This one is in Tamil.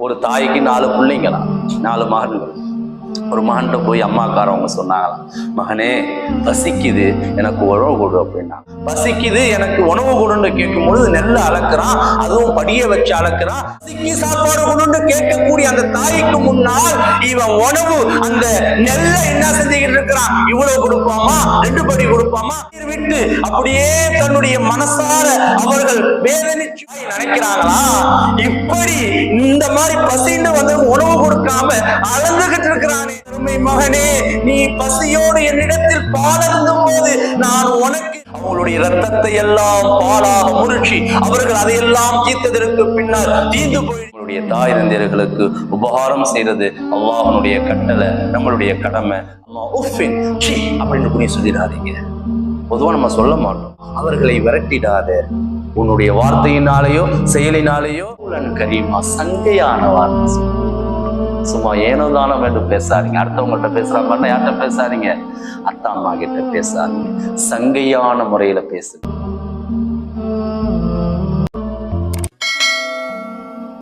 ஒரு தாய்க்கு நாலு பிள்ளைங்களா? நாலு மகன்கள். ஒரு மகன்கிட்ட போய் அம்மாக்காரவங்க சொன்னாங்களாம் மகனே பசிக்குது எனக்கு உணவு கொடு அப்படின்னா. பசிக்குது எனக்கு உணவு கொடுன்னு கேட்கும் பொழுது நெல்லை அளக்குறான் அதுவும் படிய வச்சு அளக்குறான் பசிக்கு சாப்பாடு கொடுன்னு கேட்கக்கூடிய அந்த தாய்க்கு முன்னால் இவன் உணவு அந்த நெல்லை என்ன செஞ்சுக்கிட்டு இருக்கிறான்? இவ்வளவு கொடுப்பாமா? ரெண்டு படி கொடுப்பாமா? விட்டு அப்படியே தன்னுடைய மனசார அவர்கள் வேதனைச்சு நினைக்கிறாங்களா? இப்படி இந்த மாதிரி பசின்னு வந்து உணவு கொடுக்காம அளந்து இருக்கிறானே. அருமை மகனே நீ பசியோடு என்னிடத்தில் பாலருந்தும் போது நான் உனக்கு அவங்களுடைய ரத்தத்தை எல்லாம் பாலாக முறிச்சி அவர்கள் அதையெல்லாம் தீர்த்ததற்கு பின்னால் தீர்ந்து போய் தாய் தந்தையர்களுக்கு உபகாரம் செய்யறது அல்லாஹனுடைய கட்டளை நம்மளுடைய கடமை. அப்படின்னு புரிய சொல்லிடாதீங்க. பொதுவா நம்ம சொல்ல மாட்டோம். அவர்களை விரட்டிடாத. உன்னுடைய வார்த்தையினாலேயோ செயலினாலேயோ கரீமா சங்கையான வார்த்தை. சும்மா ஏனோ தானம் என்று பேசாதீங்க. அடுத்தவங்கள்ட்ட பேசுற மாதிரி யார்கிட்ட பேசாதீங்க? அத்தா அம்மா கிட்ட பேசாதீங்க. சங்கையான முறையில பேசுங்க.